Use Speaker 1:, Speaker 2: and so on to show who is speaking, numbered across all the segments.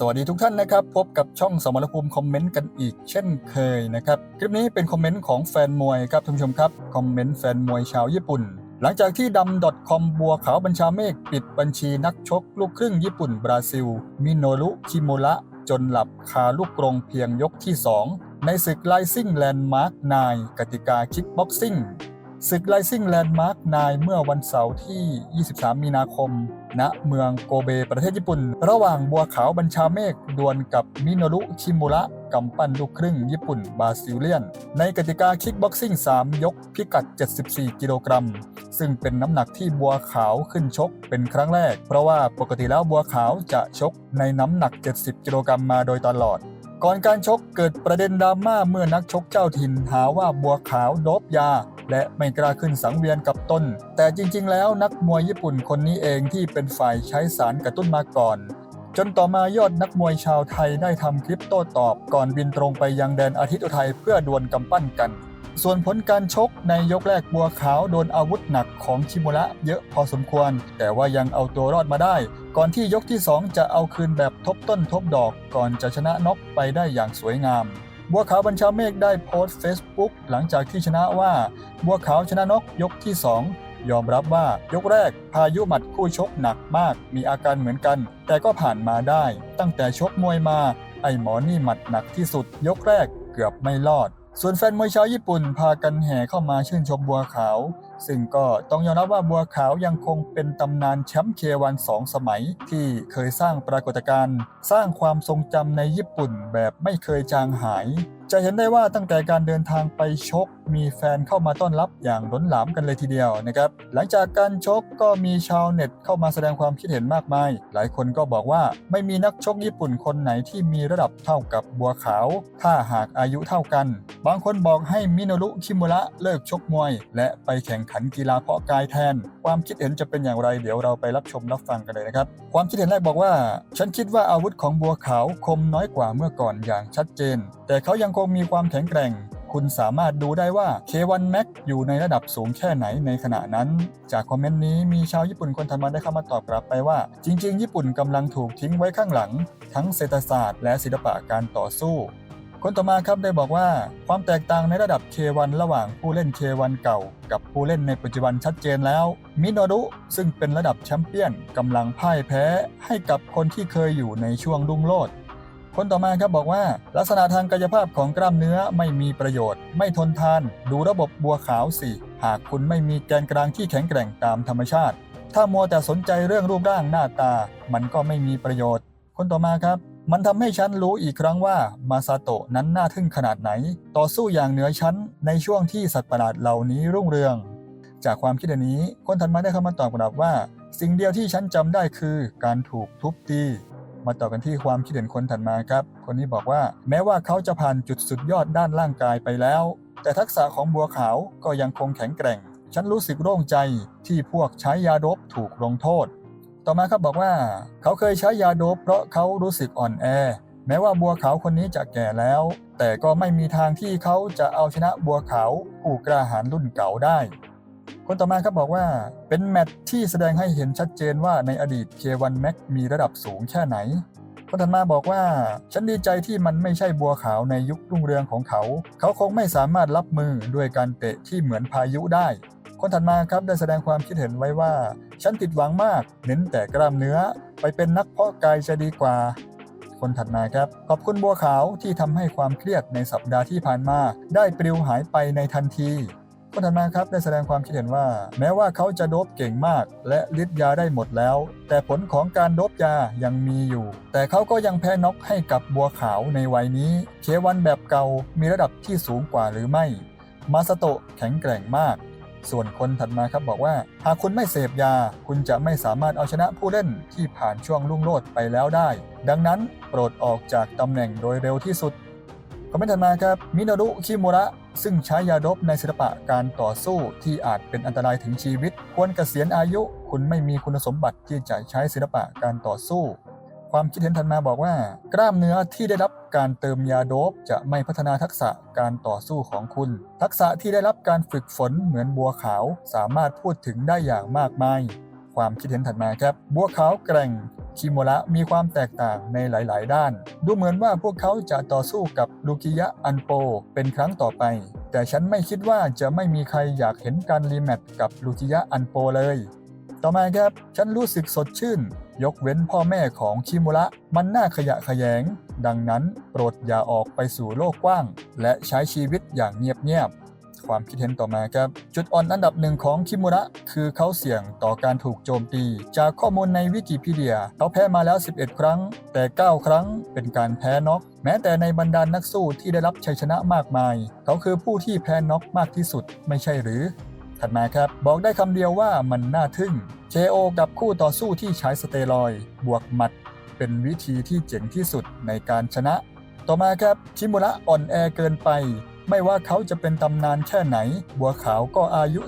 Speaker 1: สวัสดีทุกท่านนะครับ พบกับช่องสมรภูมิคอมเมนต์กันอีกเช่นเคยนะครับ คลิปนี้เป็นคอมเมนต์ของแฟนมวยครับท่านผู้ชมครับ คอมเมนต์แฟนมวยชาวญี่ปุ่น หลังจากที่ดำ .com บัวขาวบัญชาเมฆปิดบัญชีนักชกลูกครึ่งญี่ปุ่นบราซิล มิโนรุคิโมระจนหลับคาลูกกรงเพียงยกที่ 2 ในศึกไลซิ่งแลนด์มาร์กนายกติกาคิกบ็อกซิ่ง ศึกไลซิ่งแลนด์มาร์กนายเมื่อวันเสาร์ที่ 23 มีนาคม ณ เมืองโกเบ ประเทศญี่ปุ่น ระหว่างบัวขาวบัญชาเมฆดวลกับมิโนรุชิมุระกำปั้นลูกครึ่งญี่ปุ่นบราซิเลียน ในกติกาคิกบ็อกซิ่ง 3 ยกพิกัด 74 กิโลกรัม ซึ่งเป็นน้ำหนักที่บัวขาวขึ้นชกเป็นครั้งแรก เพราะว่าปกติแล้วบัวขาวจะชกในน้ำหนัก 70 กิโลกรัมมาโดยตลอดก่อนการชกเกิดประเด็นดราม่าเมื่อนักชกเจ้าถิ่นหาว่าบัวขาวโดบยา และไม่กล้าขึ้นสังเวียนกับต้น แต่จริงๆ แล้วนักมวยญี่ปุ่นคนนี้เองที่เป็นฝ่ายใช้สารกระตุ้นมาก่อน จนต่อมายอดนักมวยชาวไทยได้ทำคลิปโต้ตอบ ก่อนบินตรงไปยังแดนอาทิตย์อุทัยเพื่อดวลกำปั้นกัน ส่วนผลการชกในยกแรกบัวขาวโดนอาวุธหนักของชิมุระเยอะพอสมควร แต่ว่ายังเอาตัวรอดมาได้ ก่อนที่ยกที่ 2 จะเอาคืนแบบทบต้นทบดอก ก่อนจะชนะน็อกไปได้อย่างสวยงาม บัวขาวบัญชาเมฆได้โพสต์ Facebook หลังจากที่ชนะว่า บัวขาวชนะนกยกที่ 2 ยอมรับว่ายกแรกพายุหมัดคู่ชกหนักมาก มีอาการเหมือนกัน แต่ก็ผ่านมาได้ ตั้งแต่ชกมวยมา ไอหมอนี่หมัดหนักที่สุด ยกแรกเกือบไม่รอด ส่วนแฟนมวยชาวญี่ปุ่นพากันแห่เข้ามาชื่นชมบัวขาว ซึ่งก็ต้องยอมรับว่าบัวขาวยังคงเป็นตำนานแชมป์เควันสองสมัย ที่เคยสร้างปรากฏการณ์ สร้างความทรงจำในญี่ปุ่นแบบไม่เคยจางหาย จะเห็นได้ว่าตั้งแต่การเดินทางไปชก มีแฟนเข้ามาต้อนรับอย่างล้นหลามกันเลยทีเดียวนะครับ หลังจากการชกก็มีชาวเน็ตเข้ามาแสดงความคิดเห็นมากมาย หลายคนก็บอกว่าไม่มีนักชกญี่ปุ่นคนไหนที่มีระดับเท่ากับบัวขาว ถ้าหากอายุเท่ากัน บางคนบอกให้มิโนรุคิมุระเลิกชกมวย และไปแข่งขันกีฬาเพาะกายแทน ความคิดเห็นจะเป็นอย่างไรเดี๋ยวเราไปรับชมรับฟังกันเลยนะครับ ความคิดเห็นแรกบอกว่า ฉันคิดว่าอาวุธของบัวขาวคมน้อยกว่าเมื่อก่อนอย่างชัดเจน แต่เขายังคงมีความแข็งแกร่ง คุณสามารถดูได้ว่า K1 Max อยู่ในระดับสูงแค่ไหนในขณะนั้น จากคอมเมนต์นี้มีชาวญี่ปุ่นคนทำมาได้เข้ามาตอบกลับไปว่า จริง ๆ ญี่ปุ่นกำลังถูกทิ้งไว้ข้างหลัง ทั้งเศรษฐศาสตร์และศิลปะการต่อสู้คนต่อมาครับได้บอกว่าความแตกต่างในระดับ K1 ระหว่างผู้เล่น K1 เก่า กับผู้เล่นในปัจจุบันชัดเจนแล้ว มิโนรุซึ่งเป็นระดับแชมเปี้ยนกำลังพ่ายแพ้ให้กับคนที่เคยอยู่ในช่วงรุ่งโรจน์ คนต่อมาครับบอกว่า ลักษณะทางกายภาพของกล้ามเนื้อไม่มีประโยชน์ ไม่ทนทาน ดูระบบบัวขาวสิหากคุณไม่มีแกนกลางที่แข็งแกร่งตามธรรมชาติ ถ้ามัวแต่สนใจเรื่องรูปร่างหน้าตา มันก็ไม่มีประโยชน์ คนต่อมาครับ มันทำให้ฉันรู้อีกครั้งว่ามาซาโตะนั้นน่าทึ่งขนาดไหน ต่อสู้อย่างเหนือชั้นในช่วงที่สัตว์ประหลาดเหล่านี้รุ่งเรือง จากความคิดนี้คนถัดมาได้เข้ามาตอบกลับว่า สิ่งเดียวที่ฉันจำได้คือการถูกทุบตี มาต่อกันที่ความคิดเห็นคนถัดมาครับ คนนี้บอกว่า แม้ว่าเขาจะผ่านจุดสุดยอดด้านร่างกายไปแล้ว แต่ทักษะของบัวขาวก็ยังคงแข็งแกร่ง ฉันรู้สึกโล่งใจที่พวกใช้ยาโดบถูกลงโทษ ต่อมาครับบอกว่า เขาเคยใช้ยาโดบเพราะเขารู้สึกอ่อนแอ แม้ว่าบัวขาวคนนี้จะแก่แล้ว แต่ก็ไม่มีทางที่เขาจะเอาชนะบัวขาวผู้กล้าหาญรุ่นเก่าได้ คนต่อมาครับบอกว่าเป็นแมตช์ที่แสดงให้เห็นชัดเจนว่าในอดีต K1 Max มีระดับสูงแค่ไหนคนถัดมาบอกว่า ฉันดีใจที่มันไม่ใช่บัวขาวในยุครุ่งเรืองของเขา เขาคงไม่สามารถรับมือด้วยการเตะที่เหมือนพายุได้ คนถัดมาครับได้แสดงความคิดเห็นไว้ว่า ฉันผิดหวังมาก เน้นแต่กล้ามเนื้อ ไปเป็นนักเพาะกายจะดีกว่า คนถัดมาครับ ขอบคุณบัวขาวที่ทำให้ความเครียดในสัปดาห์ที่ผ่านมา ได้ปลิวหายไปในทันที คนถัดมาครับได้แสดงความคิดเห็นว่า แม้ว่าเขาจะโดบเก่งมาก และฤทธิ์ยาได้หมดแล้ว แต่ผลของการโดบยายังมีอยู่ แต่เขาก็ยังแพ้น็อกให้กับบัวขาวในวัยนี้เควันแบบเก่ามีระดับที่สูงกว่าหรือไม่ มาสโตะแข็งแกร่งมาก ส่วนคนถัดมาครับบอกว่า หากคุณไม่เสพยา คุณจะไม่สามารถเอาชนะผู้เล่นที่ผ่านช่วงรุ่งโรจน์ไปแล้วได้ ดังนั้นโปรดออกจากตำแหน่งโดยเร็วที่สุดคอมเมนต์ถัดมาครับมิโนรุคิมุระ ซึ่งใช้ยาดบในศิลปะการต่อสู้ที่อาจเป็นอันตรายถึงชีวิต ควรเกษียณอายุ คุณไม่มีคุณสมบัติที่จะใช้ศิลปะการต่อสู้ ความคิดเห็นถัดมาบอกว่า กล้ามเนื้อที่ได้รับการเติมยาโดบจะไม่พัฒนาทักษะการต่อสู้ของคุณ ทักษะที่ได้รับการฝึกฝนเหมือนบัวขาว สามารถพูดถึงได้อย่างมากมาย ความคิดเห็นถัดมาครับ บัวขาวแกร่งคิโมระมีความแตกต่างในหลาย ๆ ด้าน ดูเหมือนว่าพวกเขาจะต่อสู้กับลูกิยะอันโป เป็นครั้งต่อไป แต่ฉันไม่คิดว่าจะไม่มีใครอยากเห็นการรีแมตช์กับลูกิยะอันโปเลย ต่อมาครับ ฉันรู้สึกสดชื่น ยกเว้นพ่อแม่ของคิโมระมันน่าขยะขยง ดังนั้นโปรดอย่าออกไปสู่โลกกว้าง และใช้ชีวิตอย่างเงียบ ๆ ความคิดเห็นต่อมาครับ จุดอ่อนอันดับหนึ่งของคิมุระคือเขาเสี่ยงต่อการถูกโจมตี จากข้อมูลในวิกิพีเดีย เขาแพ้มาแล้ว 11 ครั้ง แต่ 9 ครั้งเป็นการแพ้น็อกแม้แต่ในบรรดานนักสู้ที่ได้รับชัยชนะมากมาย เขาคือผู้ที่แพ้น็อกมากที่สุดไม่ใช่หรือ ถัดมาครับ บอกได้คำเดียวว่ามันน่าทึ่ง KO กับคู่ต่อสู้ที่ใช้สเตียรอยบวกหมัด เป็นวิธีที่เจ๋งที่สุดในการชนะ ต่อมาครับคิมุระอ่อนแอเกินไป ไม่ว่าเขาจะเป็นตำนานแค่ไหน บัวขาวก็อายุ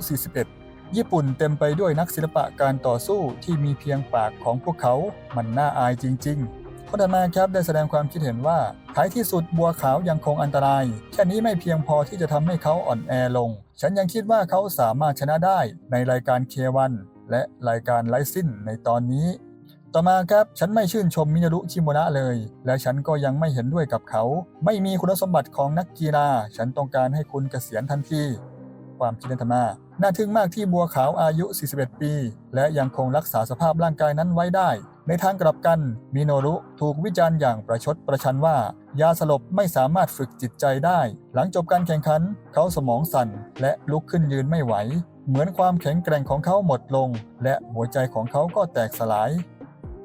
Speaker 1: 41 ญี่ปุ่นเต็มไปด้วยนักศิลปะการต่อสู้ที่มีเพียงปากของพวกเขา มันน่าอายจริง ๆคนถัดมาครับได้แสดงความคิดเห็นว่าท้ายที่สุดบัวขาวยังคงอันตราย แค่นี้ไม่เพียงพอที่จะทำให้เขาอ่อนแอลง ฉันยังคิดว่าเขาสามารถชนะได้ในรายการเควันและรายการไลซินในตอนนี้ ต่อมาครับ ฉันไม่ชื่นชมมินารุชิโมระเลย และฉันก็ยังไม่เห็นด้วยกับเขา ไม่มีคุณสมบัติของนักกีฬา ฉันต้องการให้คุณเกษียณทันที ความคิดเห็นธรรมาน่าทึ่งมากที่บัวขาวอายุ 41 ปี และยังคงรักษาสภาพร่างกายนั้นไว้ได้ ในทางกลับกัน มิโนรุถูกวิจารณ์อย่างประชดประชันว่า ยาสลบไม่สามารถฝึกจิตใจได้ หลังจบการแข่งขัน เขาสมองสั่น และลุกขึ้นยืนไม่ไหว เหมือนความแข็งแกร่งของเขาหมดลง และหัวใจของเขาก็แตกสลาย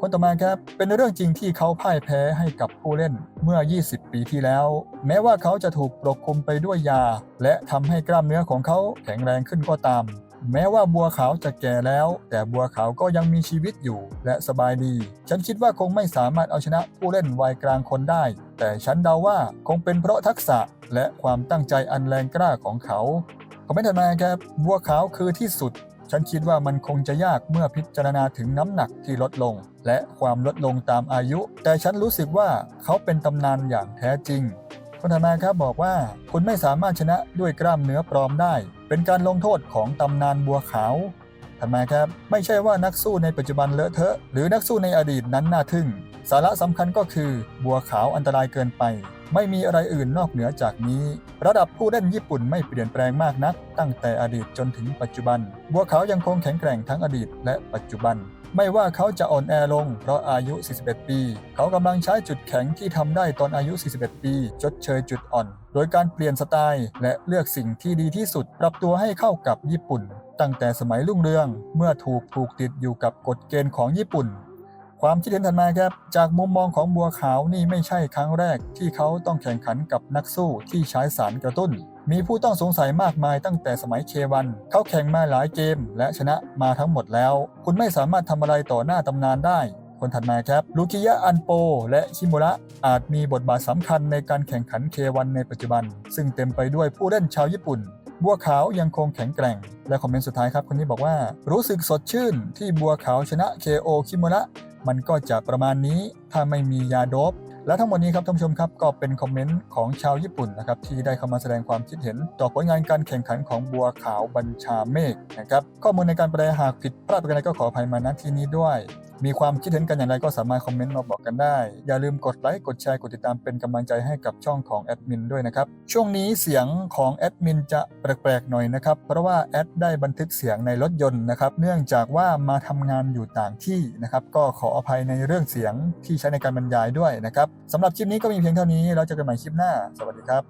Speaker 1: คนต่อมาครับเป็นเรื่องจริงที่เขาพ่ายแพ้ให้กับผู้เล่นเมื่อ 20 ปีที่แล้ว แม้ว่าเขาจะถูกปกคลุมไปด้วยยา และทำให้กล้ามเนื้อของเขาแข็งแรงขึ้นก็ตาม แม้ว่าบัวขาวจะแก่แล้ว แต่บัวขาวก็ยังมีชีวิตอยู่ และสบายดี ฉันคิดว่าคงไม่สามารถเอาชนะผู้เล่นวัยกลางคนได้ แต่ฉันเดาว่าคงเป็นเพราะทักษะและความตั้งใจอันแรงกล้าของเขาคอมเมนต์ถัดมาครับบัวขาวคือที่สุด ฉันคิดว่ามันคงจะยากเมื่อพิจารณาถึงน้ำหนักที่ลดลง และความลดลงตามอายุ แต่ฉันรู้สึกว่าเขาเป็นตำนานอย่างแท้จริงคนถัดมาครับบอกว่าคุณไม่สามารถชนะด้วยกล้ามเนื้อปลอมได้ เป็นการลงโทษของตำนานบัวขาวถัดมครับไม่ใช่ว่านักสู้ในปัจจุบันเลอะเทอะ หรือนักสู้ในอดีตนั้นน่าทึ่ง สาระสำคัญก็คือบัวขาวอันตรายเกินไป ไม่มีอะไรอื่นนอกเหนือจากนี้ ระดับผู้เล่นญี่ปุ่นไม่เปลี่ยนแปลงมากนัก ตั้งแต่อดีตจนถึงปัจจุบัน บัวขาวยังคงแข็งแกร่งทั้งอดีตและปัจจุบัน ไม่ว่าเขาจะอ่อนแอลงเพราะอายุ 41 ปี เขากำลังใช้จุดแข็งที่ทำได้ตอนอายุ 41 ปี ชดเชยจุดอ่อน โดยการเปลี่ยนสไตล์และเลือกสิ่งที่ดีที่สุด ปรับตัวให้เข้ากับญี่ปุ่น ตั้งแต่สมัยรุ่งเรือง เมื่อถูกผูกติดอยู่กับกฎเกณฑ์ของญี่ปุ่น ความคิดเห็นถัดมาครับ จากมุมมองของบัวขาวนี่ไม่ใช่ครั้งแรกที่เขาต้องแข่งขันกับนักสู้ที่ใช้สารกระตุ้น มีผู้ต้องสงสัยมากมายตั้งแต่สมัยเควันเขาแข่งมาหลายเกม และชนะมาทั้งหมดแล้ว คุณไม่สามารถทำอะไรต่อหน้าตำนานได้ คนถัดมาครับลูคิยะอันโป และชิมุระอาจมีบทบาทสำคัญในการแข่งขันเควันในปัจจุบัน ซึ่งเต็มไปด้วยผู้เล่นชาวญี่ปุ่น บัวขาวยังคงแข็งแกร่ง และคอมเมนต์สุดท้ายครับคนนี้บอกว่า รู้สึกสดชื่นที่บัวขาวชนะ KO คิมุระมันก็จะประมาณนี้ถ้าไม่มียาโดบและทั้งหมดนี้ครับท่านผู้ชมครับก็เป็นคอมเมนต์ของชาวญี่ปุ่นนะครับที่ได้เข้ามาแสดงความคิดเห็น ต่อผลงานการแข่งขันของบัวขาวบัญชาเมฆนะครับข้อมูลในการแปลหากผิดพลาดประการใดก็ขออภัยมาณที่นี้ด้วย มีความคิดเห็นกันอย่างไรก็สามารถคอมเมนต์มาบอกกันได้ อย่าลืมกดไลค์กดแชร์กดติดตามเป็นกำลังใจให้กับช่องของแอดมินด้วยนะครับ ช่วงนี้เสียงของแอดมินจะแปลกๆหน่อยนะครับ เพราะว่าแอดได้บันทึกเสียงในรถยนต์นะครับ เนื่องจากว่ามาทำงานอยู่ต่างที่นะครับ ก็ขออภัยในเรื่องเสียงที่ใช้ในการบรรยายด้วยนะครับสำหรับคลิปนี้ก็มีเพียงเท่านี้แล้วเจอกันใหม่คลิปหน้า สวัสดีครับ